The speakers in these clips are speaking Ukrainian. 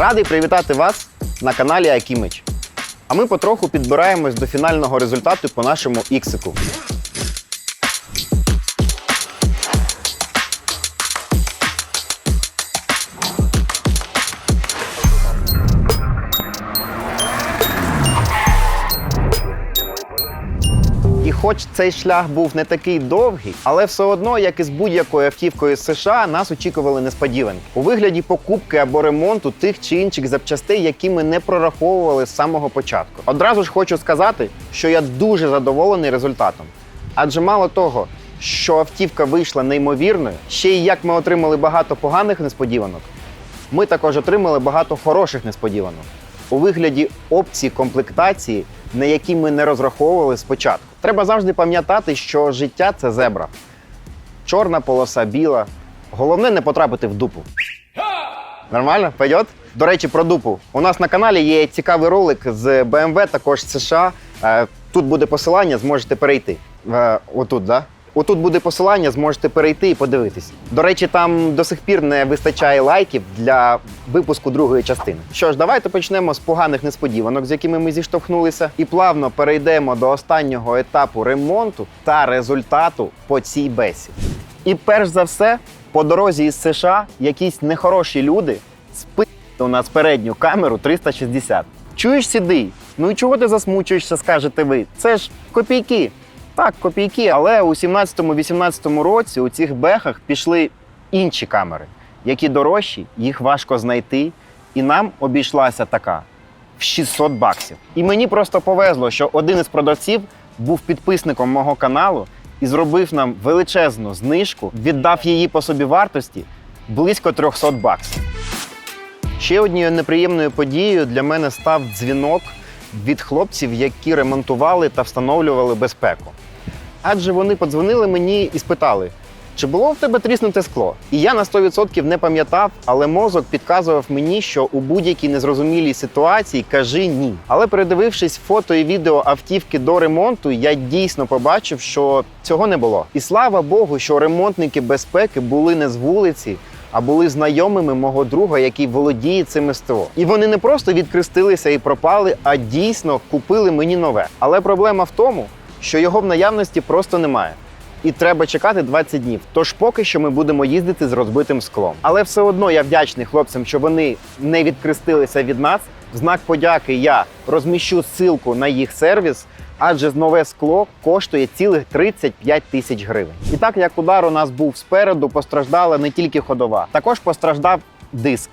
Радий привітати вас на каналі Акімич. А ми потроху підбираємось до фінального результату по нашому іксику. Хоч цей шлях був не такий довгий, але все одно, як і з будь-якою автівкою США, нас очікували несподіванки у вигляді покупки або ремонту тих чи інших запчастей, які ми не прораховували з самого початку. Одразу ж хочу сказати, що я дуже задоволений результатом. Адже мало того, що автівка вийшла неймовірною, ще й як ми отримали багато поганих несподіванок, ми також отримали багато хороших несподіванок у вигляді опцій комплектації, на які ми не розраховували спочатку. Треба завжди пам'ятати, що життя це зебра. Чорна полоса, біла. Головне не потрапити в дупу. Нормально? Пойдет? До речі, про дупу. У нас на каналі є цікавий ролик з BMW, також США. Е, Тут буде посилання, зможете перейти. Е, Отут, да? Отут буде посилання, зможете перейти і подивитись. До речі, там до сих пір не вистачає лайків для випуску другої частини. Що ж, давайте почнемо з поганих несподіванок, з якими ми зіштовхнулися, і плавно перейдемо до останнього етапу ремонту та результату по цій бесі. І перш за все, по дорозі із США якісь нехороші люди спи у нас передню камеру 360. Чуєш сідий? Ну і чого ти засмучуєшся, скажете ви? Це ж копійки. Так, копійки, але у 17-18 році у цих бехах пішли інші камери, які дорожчі, їх важко знайти, і нам обійшлася така в 600 баксів. І мені просто повезло, що один із продавців був підписником мого каналу і зробив нам величезну знижку, віддав її по собі вартості близько 300 баксів. Ще однією неприємною подією для мене став дзвінок від хлопців, які ремонтували та встановлювали безпеку. Адже вони подзвонили мені і спитали, чи було в тебе тріснуте скло? І я на 100% не пам'ятав, але мозок підказував мені, що у будь-якій незрозумілій ситуації кажи ні. Але передивившись фото і відео автівки до ремонту, я дійсно побачив, що цього не було. І слава Богу, що ремонтники безпеки були не з вулиці, а були знайомими мого друга, який володіє цим СТО. І вони не просто відкрестилися і пропали, а дійсно купили мені нове. Але проблема в тому, що його в наявності просто немає. І треба чекати 20 днів. Тож поки що ми будемо їздити з розбитим склом. Але все одно я вдячний хлопцям, що вони не відкрестилися від нас. В знак подяки я розміщу ссылку на їх сервіс, адже нове скло коштує цілих 35 тисяч гривень. І так як удар у нас був спереду, постраждала не тільки ходова, також постраждав диск.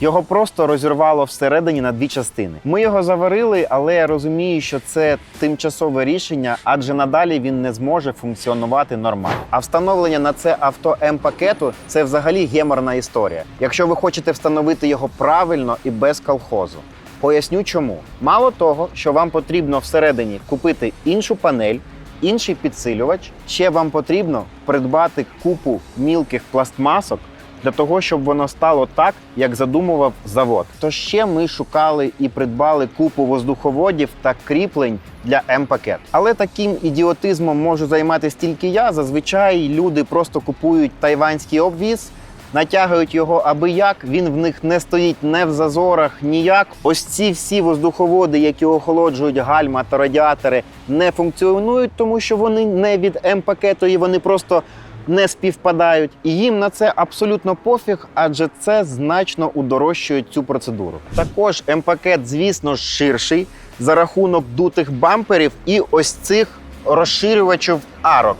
Його просто розірвало всередині на дві частини. Ми його заварили, але я розумію, що це тимчасове рішення, адже надалі він не зможе функціонувати нормально. А встановлення на це авто М-пакету це взагалі геморна історія. Якщо ви хочете встановити його правильно і без колхозу. Поясню чому. Мало того, що вам потрібно всередині купити іншу панель, інший підсилювач, ще вам потрібно придбати купу мілких пластмасок для того, щоб воно стало так, як задумував завод. То ще ми шукали і придбали купу воздуховодів та кріплень для М-пакет. Але таким ідіотизмом можу займатися тільки я. Зазвичай люди просто купують тайванський обвіз. Натягують його аби як, він в них не стоїть не в зазорах ніяк. Ось ці всі воздуховоди, які охолоджують гальма та радіатори, не функціонують, тому що вони не від М-пакету і вони просто не співпадають. І їм на це абсолютно пофіг, адже це значно удорожчує цю процедуру. Також М-пакет, звісно ширший за рахунок дутих бамперів і ось цих розширювачів арок.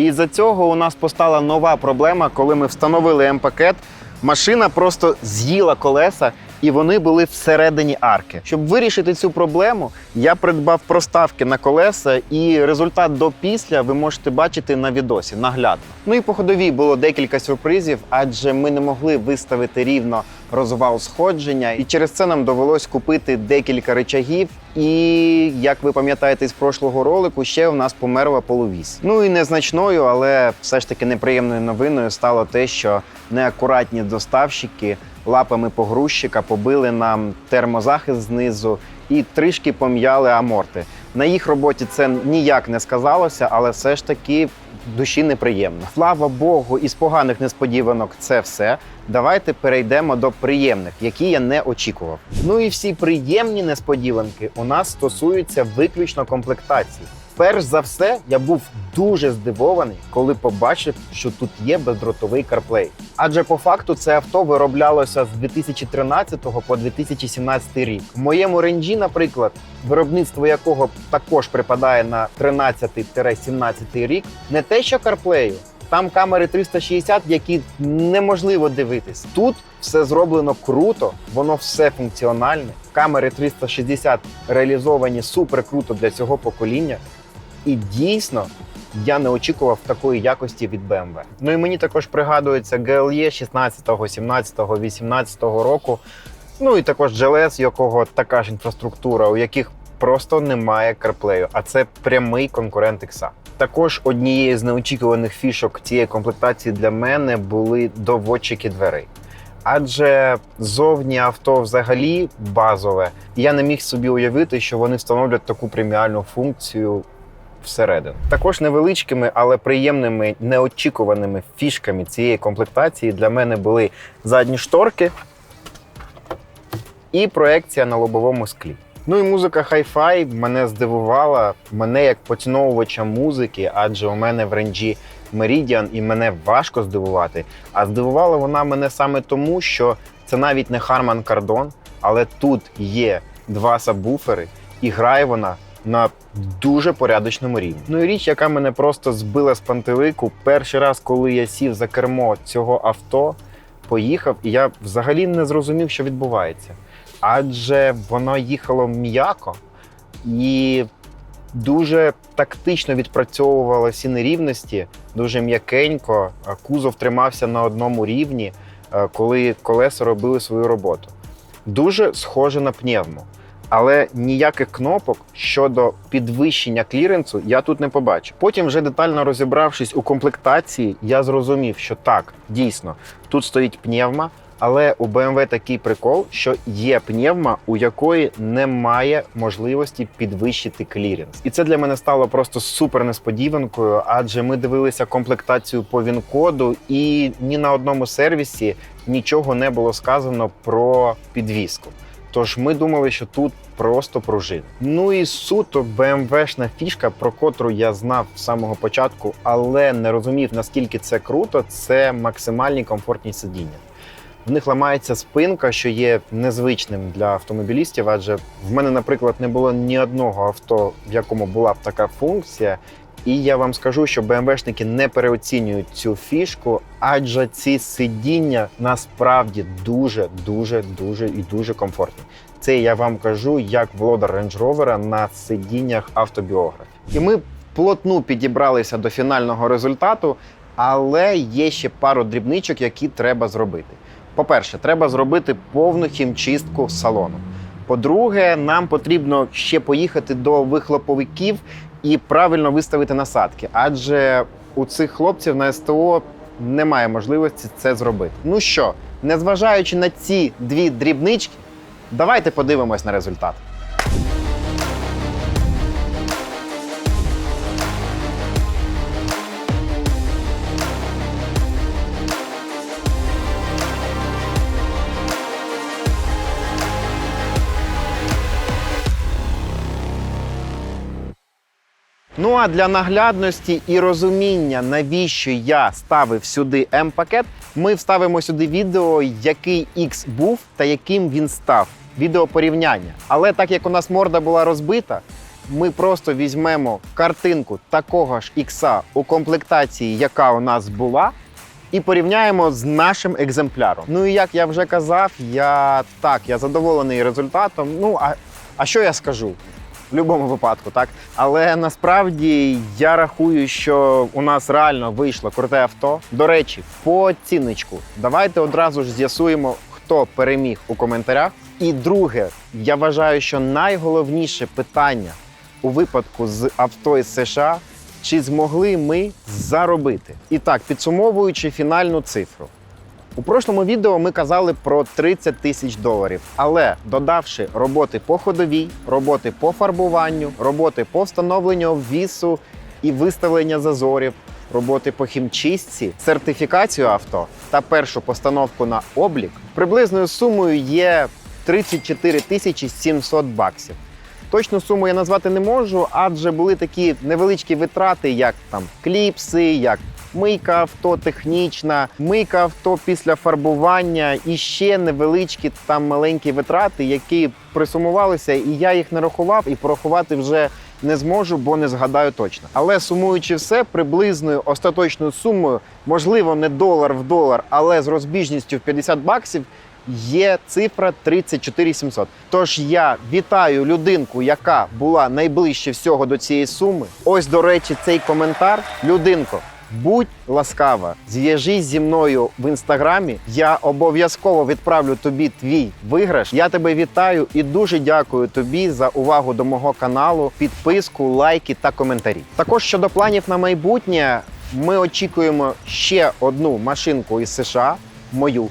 І за цього у нас постала нова проблема, коли ми встановили М-пакет. Машина просто з'їла колеса, і вони були всередині арки. Щоб вирішити цю проблему, я придбав проставки на колеса, і результат до після ви можете бачити на відосі наглядно. Ну і по ходовій було декілька сюрпризів, адже ми не могли виставити рівно розвал сходження, і через це нам довелось купити декілька речагів. І як ви пам'ятаєте з прошлого ролику, ще в нас померла полувісь. Ну і незначною, але все ж таки неприємною новиною стало те, що неакуратні доставщики лапами погрузчика побили нам термозахист знизу і трішки пом'яли аморти. На їх роботі це ніяк не сказалося, але все ж таки душі неприємно. Слава Богу, із поганих несподіванок це все. Давайте перейдемо до приємних, які я не очікував. Ну і всі приємні несподіванки у нас стосуються виключно комплектації. Перш за все, я був дуже здивований, коли побачив, що тут є бездротовий CarPlay. Адже по факту це авто вироблялося з 2013 по 2017 рік. В моєму ренджі, наприклад, виробництво якого також припадає на 13-17 рік, не те, що CarPlay, там камери 360, які неможливо дивитись. Тут все зроблено круто, воно все функціональне. Камери 360 реалізовані супер круто для цього покоління. І дійсно я не очікував такої якості від BMW. Ну і мені також пригадується GLE 16, 17, 18 року. Ну і також GLS, якого така ж інфраструктура, у яких просто немає CarPlay, а це прямий конкурент XA. Також однією з неочікуваних фішок цієї комплектації для мене були доводчики дверей. Адже зовні авто взагалі базове, я не міг собі уявити, що вони встановлять таку преміальну функцію всередину. Також невеличкими, але приємними неочікуваними фішками цієї комплектації для мене були задні шторки і проекція на лобовому склі. Ну і музика Hi-Fi мене здивувала, мене як поціновувача музики, адже у мене в ренджі Meridian і мене важко здивувати. А здивувала вона мене саме тому, що це навіть не Harman Kardon, але тут є два сабвуфери, і грає вона на дуже порядочному рівні. Ну і річ, яка мене просто збила з пантелику, перший раз, коли я сів за кермо цього авто, поїхав, і я взагалі не зрозумів, що відбувається. Адже воно їхало м'яко і дуже тактично відпрацьовувало всі нерівності, дуже м'якенько. Кузов тримався на одному рівні, е, коли колеса робили свою роботу. Дуже схоже на пневму. Але ніяких кнопок щодо підвищення кліренсу я тут не побачив. Потім, вже детально розібравшись у комплектації, я зрозумів, що так, дійсно, тут стоїть пневма, але у BMW такий прикол, що є пневма, у якої немає можливості підвищити кліренс. І це для мене стало просто супер несподіванкою, адже ми дивилися комплектацію по він-коду, і ні на одному сервісі нічого не було сказано про підвіску. Тож ми думали, що тут просто пружина. Ну і суто BMW-шна фішка, про котру я знав з самого початку, але не розумів наскільки це круто. Це максимальні комфортні сидіння. В них ламається спинка, що є незвичним для автомобілістів, адже в мене, наприклад, не було ні одного авто, в якому була б така функція. І я вам скажу, що БМВшники не переоцінюють цю фішку, адже ці сидіння насправді дуже, дуже, дуже і дуже комфортні. Це я вам кажу як володар Range Rover на сидіннях автобіографів. І ми плотну підібралися до фінального результату, але є ще пару дрібничок, які треба зробити. По-перше, треба зробити повну хімчистку салону. По-друге, нам потрібно ще поїхати до вихлоповиків і правильно виставити насадки, адже у цих хлопців на СТО немає можливості це зробити. Ну що, незважаючи на ці дві дрібнички, давайте подивимось на результат. Ну а для наглядності і розуміння, навіщо я ставив сюди М-пакет, ми вставимо сюди відео, який X був та яким він став. Відео порівняння. Але так як у нас морда була розбита, ми просто візьмемо картинку такого ж X у комплектації, яка у нас була, і порівняємо з нашим екземпляром. Ну і як я вже казав, я так, я задоволений результатом. Ну а, а що я скажу? В будь-якому випадку, так. Але насправді я рахую, що у нас реально вийшло круте авто. До речі, по цінничку. Давайте одразу ж з'ясуємо, хто переміг у коментарях. І друге, я вважаю, що найголовніше питання у випадку з авто із США. Чи змогли ми заробити? І так, підсумовуючи фінальну цифру. У прошлому відео ми казали про 30 тисяч доларів, але додавши роботи по ходовій, роботи по фарбуванню, роботи по встановленню обвісу і виставлення зазорів, роботи по хімчистці, сертифікацію авто та першу постановку на облік приблизною сумою є 34 тисячі 700 баксів. Точну суму я назвати не можу, адже були такі невеличкі витрати, як там кліпси, як мийка авто технічна, мийка авто після фарбування і ще невеличкі там маленькі витрати, які присумувалися, і я їх не рахував і порахувати вже не зможу, бо не згадаю точно. Але сумуючи все, приблизною остаточною сумою, можливо, не долар в долар, але з розбіжністю в 50 баксів. Є цифра 34 700. Тож я вітаю людинку, яка була найближче всього до цієї суми. Ось, до речі, цей коментар. Людинко, будь ласкава, зв'яжись зі мною в інстаграмі. Я обов'язково відправлю тобі твій виграш. Я тебе вітаю і дуже дякую тобі за увагу до мого каналу, підписку, лайки та коментарі. Також щодо планів на майбутнє, ми очікуємо ще одну машинку із США, мою.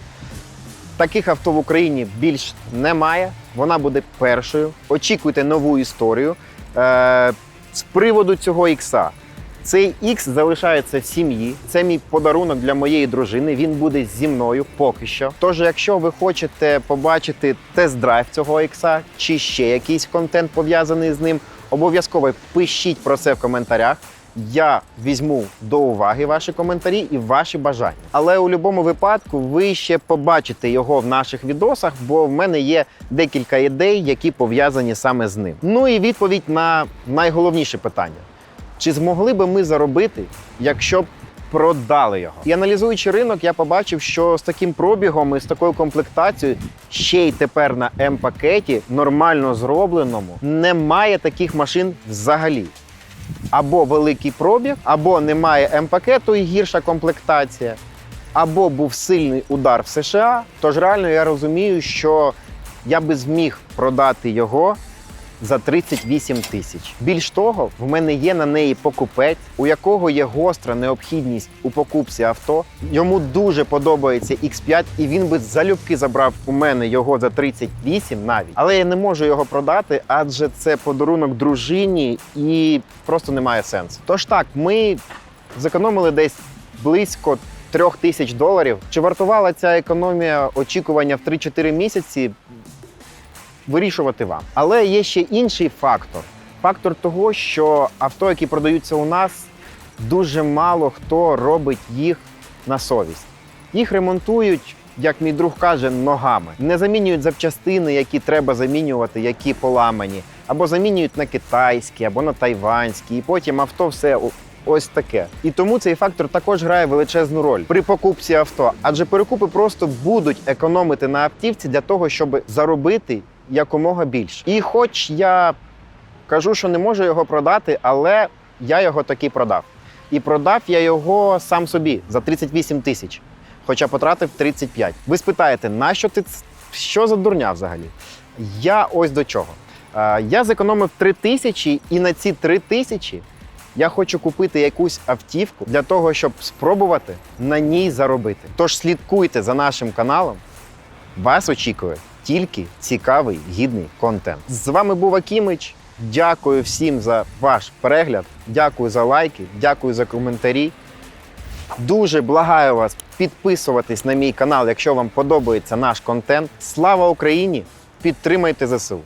Таких авто в Україні більш немає. Вона буде першою. Очікуйте нову історію. Е, з приводу цього ікса. Цей ікс залишається в сім'ї. Це мій подарунок для моєї дружини. Він буде зі мною поки що. Тож, якщо ви хочете побачити тест-драйв цього ікса чи ще якийсь контент пов'язаний з ним, обов'язково пишіть про це в коментарях. Я візьму до уваги ваші коментарі і ваші бажання. Але у будь-якому випадку ви ще побачите його в наших відосах, бо в мене є декілька ідей, які пов'язані саме з ним. Ну і відповідь на найголовніше питання: чи змогли би ми заробити, якщо б продали його? І аналізуючи ринок, я побачив, що з таким пробігом і з такою комплектацією, ще й тепер на М-пакеті, нормально зробленому, немає таких машин взагалі або великий пробіг, або немає М-пакету і гірша комплектація, або був сильний удар в США. Тож реально я розумію, що я би зміг продати його за 38 тисяч. Більш того, в мене є на неї покупець, у якого є гостра необхідність у покупці авто. Йому дуже подобається X5, і він би залюбки забрав у мене його за 38 навіть. Але я не можу його продати, адже це подарунок дружині і просто немає сенсу. Тож так, ми зекономили десь близько. Трьох тисяч доларів. Чи вартувала ця економія очікування в 3-4 місяці? Вирішувати вам. Але є ще інший фактор: фактор того, що авто, які продаються у нас, дуже мало хто робить їх на совість. Їх ремонтують, як мій друг каже, ногами. Не замінюють запчастини, які треба замінювати, які поламані, або замінюють на китайські, або на тайванські, і потім авто все. Ось таке. І тому цей фактор також грає величезну роль при покупці авто. Адже перекупи просто будуть економити на автівці для того, щоб заробити якомога більше. І хоч я кажу, що не можу його продати, але я його таки продав. І продав я його сам собі за 38 тисяч, хоча потратив 35. Ви спитаєте, нащо ти що за дурня взагалі? Я ось до чого. Я зекономив 3 тисячі, і на ці 3 тисячі я хочу купити якусь автівку для того, щоб спробувати на ній заробити. Тож слідкуйте за нашим каналом. Вас очікує тільки цікавий гідний контент. З вами був Акімич. Дякую всім за ваш перегляд. Дякую за лайки, дякую за коментарі. Дуже благаю вас підписуватись на мій канал, якщо вам подобається наш контент. Слава Україні! Підтримайте ЗСУ!